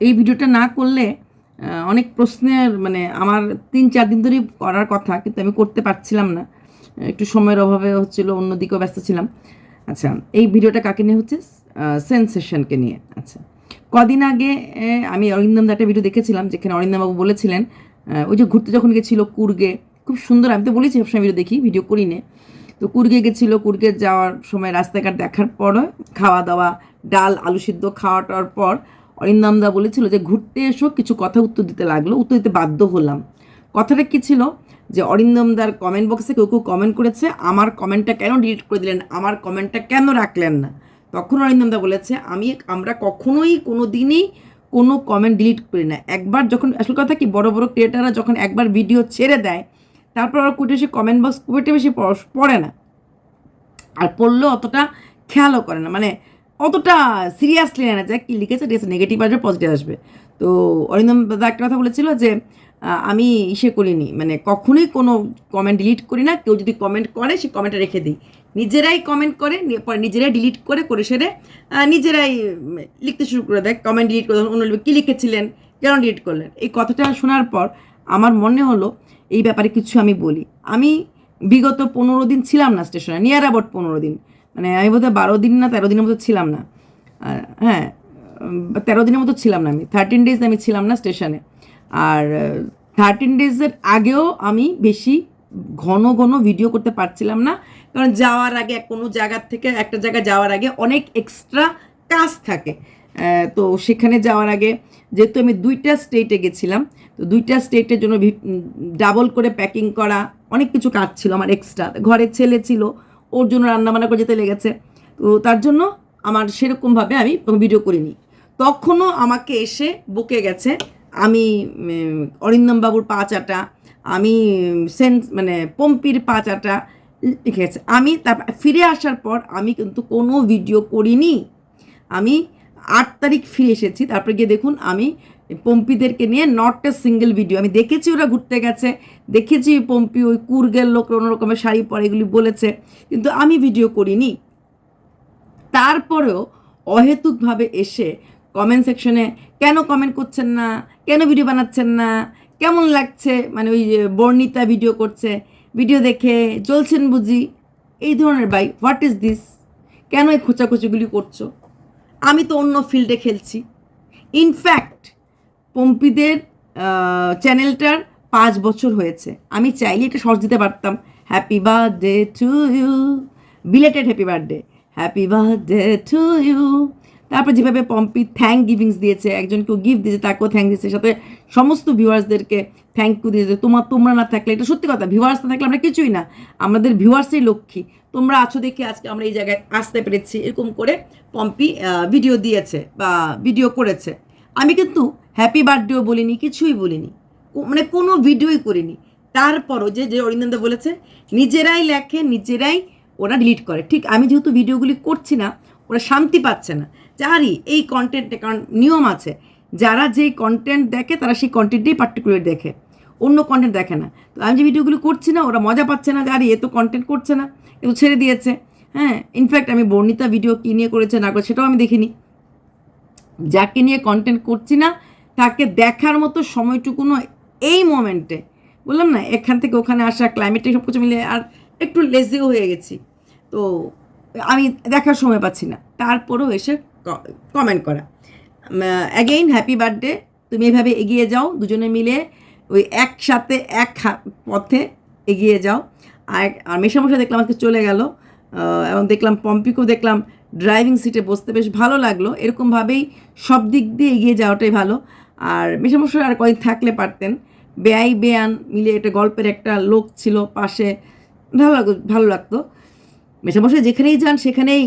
এই ভিডিওটা না করলে অনেক প্রশ্নের মানে আমার তিন চার দিন ধরেই করার কথা, কিন্তু আমি করতে পারছিলাম না। একটু সময়ের অভাবে হচ্ছিল, অন্যদিকেও ব্যস্ত ছিলাম। আচ্ছা এই ভিডিওটা কাকে নিয়ে হচ্ছে? সেন্সেশনকে নিয়ে। আচ্ছা কদিন আগে আমি অরিন্দম একটা ভিডিও দেখেছিলাম, যেখানে অরিন্দমবাবু বলেছিলেন ওই যে ঘুরতে যখন গেছিল কুর্গে, খুব সুন্দর, আমি তো বলেছি সবসময় ভিডিও দেখি ভিডিও করি নে তো কুর্গে গেছিল, কুর্গে যাওয়ার সময় রাস্তাঘাট দেখার পর খাওয়া দাওয়া ডাল, আলু সিদ্ধ খাওয়াটার পর অরিন্দমদা বলেছিল যে, ঘুরতে এসো, কিছু কথা উত্তর দিতে লাগল। উত্তর দিতে বাধ্য হলাম। কথাটা কী ছিল? যে অরিন্দমদার কমেন্ট বক্সে কেউ কেউ কমেন্ট করেছে, আমার কমেন্টটা কেন ডিলিট করে দিলেন? আমার কমেন্টটা কেন রাখলেন না? তখন অরিন্দমদা বলেছে, আমি, আমরা কখনোই কোনো দিনই কোনো কমেন্ট ডিলিট করি না। একবার যখন, আসল কথা কি, বড় বড় ক্রিয়েটাররা যখন একবার ভিডিও ছেড়ে দেয়, তারপর ওরা খুব বেশি কমেন্ট বক্স খুব বেশি পড়ে না। আর পড়লেও অতটা খেয়ালও করে না। মানে অতটা সিরিয়াসলি নেয় না যে কী লিখেছে ঠিক আছে নেগেটিভ আসবে পজিটিভ আসবে। তো অরিন্দম দাদা একটা কথা বলেছিল যে আমি ইসে করিনি মানে কখনোই কোনো কমেন্ট ডিলিট করি না কেউ যদি কমেন্ট করে সে কমেন্টটা রেখে দিই। নিজেরাই কমেন্ট করে পরে নিজেরাই ডিলিট করে করে সেরে নিজেরাই লিখতে শুরু করে দেয় কমেন্ট ডিলিট করে অন্য লিখবে, কী লিখেছিলেন কেন ডিলিট করলেন? এই কথাটা শোনার পর আমার মনে হলো এই ব্যাপারে কিছু আমি বলি। আমি বিগত পনেরো দিন ছিলাম না স্টেশনে নিয়ার অ্যাবাউট পনেরো দিন। মানে আমি বোধহয় বারো দিন না, তেরো দিনের মতো ছিলাম না। হ্যাঁ তেরো দিনের মতো ছিলাম না আমি থার্টিন ডেজ আমি ছিলাম না স্টেশনে। আর থার্টিন ডেজের আগেও আমি বেশি ঘন ঘন ভিডিও করতে পারছিলাম না, কারণ যাওয়ার আগে কোনো জায়গার থেকে একটা জায়গায় যাওয়ার আগে অনেক এক্সট্রা কাজ থাকে। তো সেখানে যাওয়ার আগে যেহেতু আমি দুইটা স্টেটে গেছিলাম, তো দুইটা স্টেটের জন্য ডাবল করে প্যাকিং করা অনেক কিছু কাজ ছিল আমার এক্সট্রা ঘরের ছেলে ছিল ওর জন্য রান্নাবান্না করে যেতে লেগেছে। তো তার জন্য আমার সেরকমভাবে আমি ভিডিও করিনি। তখনও আমাকে এসে বকে গেছে আমি উম, অরিন্দম বাবুর পা আমি সেন্স মানে পম্পির পা চাটা লিখে গেছে আমি তারপর ফিরে আসার পর আমি কিন্তু কোনো ভিডিও করিনি। আমি আট তারিখ ফিরে এসেছি। তারপরে গিয়ে দেখুন আমি পম্পিদেরকে নিয়ে নট এ সিঙ্গেল ভিডিও আমি দেখেছি ওরা ঘুরতে গেছে, দেখেছি পম্পি ওই কুর্গের লোক রকমের শাড়ি পরে এগুলি বলেছে, কিন্তু আমি ভিডিও করিনি। তারপরেও অহেতুকভাবে এসে কমেন্ট সেকশনে কেন কমেন্ট করছেন না, কেন ভিডিও বানাচ্ছেন না, কেমন লাগছে? মানে ওই বর্ণিতা ভিডিও করছে ভিডিও দেখে চলছেন বুঝি। এই ধরনের বাই হোয়াট ইজ দিস কেন এই খোঁচাখুচিগুলি করছ? আমি তো অন্য ফিল্ডে খেলছি। ইনফ্যাক্ট পম্পিদের চ্যানেলটার পাঁচ বছর হয়েছে। আমি চাইলে এটা সহজ দিতে পারতাম। Happy birthday to you belated happy birthday happy birthday to you তারপর যেভাবে পম্পি থ্যাংক গিভিংস দিয়েছে, একজনকেও গিফট দিয়েছে, তাকেও থ্যাঙ্ক দিয়েছে সাথে সমস্ত ভিউয়ার্সদেরকে থ্যাংক ইউ দিয়েছে তোমার তোমরা না থাকলে, এটা সত্যি কথা ভিউয়ার্স না থাকলে আমরা কিছুই না। আমাদের ভিউয়ার্সই লক্ষ্মী। তোমরা আছো দেখে আজকে আমরা এই জায়গায় আসতে পেরেছি। এরকম করে পম্পি ভিডিও দিয়েছে বা ভিডিও করেছে। আমি কিন্তু হ্যাপি বার্থডেও বলিনি, কিছুই বলিনি। মানে কোনো ভিডিওই করিনি। তারপরও যে যে অরিন্দা বলেছে, নিজেরাই লেখে, নিজেরাই ওরা ডিলিট করে। ঠিক, আমি যেহেতু ভিডিওগুলি করছি না, ওরা শান্তি পাচ্ছে না। যারই এই কন্টেন্টে কারণ নিয়ম আছে, যারা যে কন্টেন্ট দেখে, তারা সেই কন্টেন্টেই পার্টিকুলার দেখে। অন্য কন্টেন্ট দেখে না। তো আমি যে ভিডিওগুলো করছি না, ওরা মজা পাচ্ছে না যে, আরে, এ তো কন্টেন্ট করছে না, এ তো ছেড়ে দিয়েছে। হ্যাঁ ইনফ্যাক্ট আমি বর্ণিতা ভিডিও কী নিয়ে করেছে না করে সেটাও আমি দেখিনি। যাকে নিয়ে কন্টেন্ট করছি না, তাকে দেখার মতো সময়টুকুনো এই মোমেন্টে বললাম না, এখান থেকে ওখানে আসা ক্লাইমেটে সব কিছু মিলে আর একটু লেজিও হয়ে গেছি। তো আমি দেখার সময় পাচ্ছি না। তারপরেও এসে কমেন্ট করা। অ্যাগেইন হ্যাপি বার্থডে তুমি এভাবে এগিয়ে যাও, দুজনে মিলে ওই একসাথে এক পথে এগিয়ে যাও। আর আর মেশামশা দেখলাম আজকে চলে গেল। এবং দেখলাম পম্পিকেও দেখলাম ড্রাইভিং সিটে বসতে বেশ ভালো লাগল। এরকমভাবেই সব দিক দিয়ে এগিয়ে যাওয়াটাই ভালো। আর মেশামশাই আর কয়েক থাকলে পারতেন। বেআই বেয়ান মিলে একটা গল্পের একটা লোক ছিল পাশে। ভালো লাগতো ভালো লাগতো। মেশামশাই যেখানেই যান সেখানেই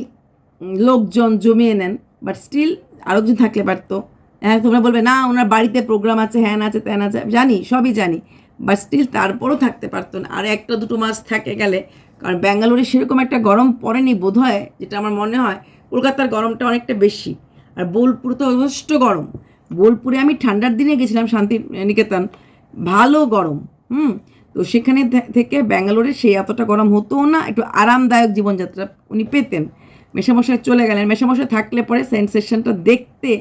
লোকজন জমিয়ে নেন। বাট স্টিল আরেকজন থাকলে পারতো। হ্যাঁ তোমরা বলবে, না, ওনার বাড়িতে প্রোগ্রাম আছে, হ্যান আছে, ত্যান আছে। জানি, সবই জানি বাট স্টিল তারপরও থাকতে পারতো না। আর একটা, দুটো মাস থাকে গেলে, কারণ ব্যাঙ্গালোরে সেরকম একটা গরম পড়েনি বোধ হয় যেটা আমার মনে হয়, কলকাতার গরমটা অনেকটা বেশি। আর বোলপুর তো যথেষ্ট গরম। বোলপুরে আমি ঠান্ডার দিনে গেছিলাম শান্তি নিকেতন ভালো গরম, হুম? তো সেখানে থেকে ব্যাঙ্গালোরে সেই এতটা গরম হতো না, একটু আরামদায়ক জীবনযাত্রা উনি পেতেন। মেশামশাই চলে গেলেন। মেশামশাই থাকলে পরে সেন্সেশনটা দেখতে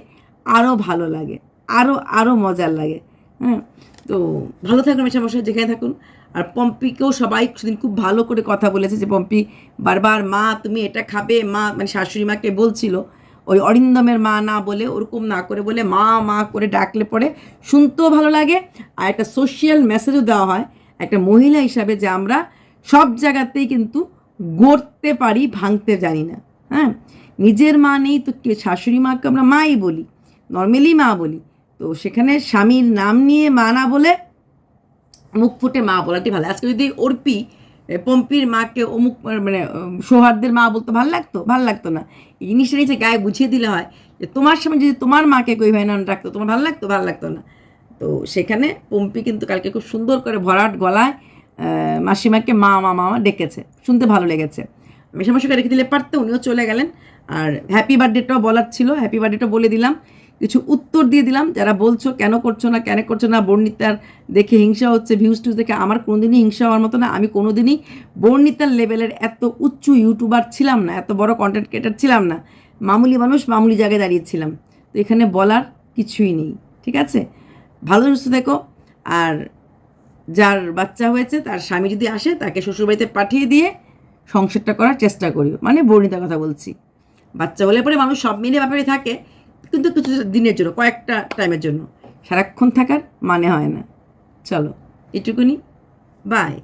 আরও ভালো লাগে আরও আরও মজার লাগে। হ্যাঁ তো ভালো থাকুন মেশামশাই যেখানে থাকুন। আর পম্পিকেও সবাই সেদিন খুব ভালো করে কথা বলেছে যে, পম্পি, বারবার মা তুমি এটা খাবে, মা মানে শাশুড়ি মাকে বলছিল, ওই অরিন্দমের মা না বলে, ওরকম না করে বলে মা মা করে ডাকলে পরে শুনতেও ভালো লাগে। আর একটা সোশ্যাল মেসেজও দেওয়া হয়, একটা মহিলা হিসাবে যে আমরা সব জায়গাতেই কিন্তু গড়তে পারি, ভাঙতে জানি না। হ্যাঁ নিজের মা নেই তো কে, শাশুড়ি মাকে আমরা মাই বলি। নর্মালি মা বলি। তো সেখানে স্বামীর নাম নিয়ে মা না বলে মুখ ফুটে মা বলাটি ভালো। আজকে যদি অর্পি পম্পির মাকে অমুক মানে উম, সৌহার্দ্যের মা বলতো ভালো লাগতো? ভালো লাগতো না। এই জিনিসটা নিচে গায়ে বুঝিয়ে দিলে হয় যে তোমার সামনে যদি তোমার মাকে কই ভাই নাম রাখতো তোমার ভালো লাগতো? ভালো লাগতো না। তো সেখানে পম্পি কিন্তু কালকে খুব সুন্দর করে ভরাট গলায় মাসিমাকে মা মা মামা ডেকেছে। শুনতে ভালো লেগেছে। মেশামশাকে রেখে দিলে পারতো উনিও চলে গেলেন। আর হ্যাপি বার্থডেটাও বলার ছিল হ্যাপি বার্থডেটা বলে দিলাম। কিছু উত্তর দিয়ে দিলাম। যারা বলছো কেন করছ না, কেন করছ না, বর্ণিতার দেখে হিংসা হচ্ছে, ভিউজ টুজ দেখে আমার কোনোদিনই হিংসা হওয়ার মতো না। আমি কোনোদিনই বর্ণিতার লেভেলের এত উচ্চ ইউটিউবার ছিলাম না, এত বড় কন্টেন্ট ক্রিয়েটার ছিলাম না। মামুলি মানুষ মামুলি জায়গায় দাঁড়িয়েছিলাম। তো এখানে বলার কিছুই নেই, ঠিক আছে? ভালো সুস্থ দেখো আর যার বাচ্চা হয়েছে, তার স্বামী যদি আসে, তাকে শ্বশুরবাড়িতে পাঠিয়ে দিয়ে সংসারটা করার চেষ্টা করি মানে বর্ণিতার কথা বলছি। বাচ্চা হলে পরে মানুষ সব মিলে ব্যাপারে থাকে। কিন্তু কিছু দিনের জন্য, কয়েকটা টাইমের জন্য। সারাক্ষণ থাকার মানে হয় না। চলো, এটুকুনি। বাই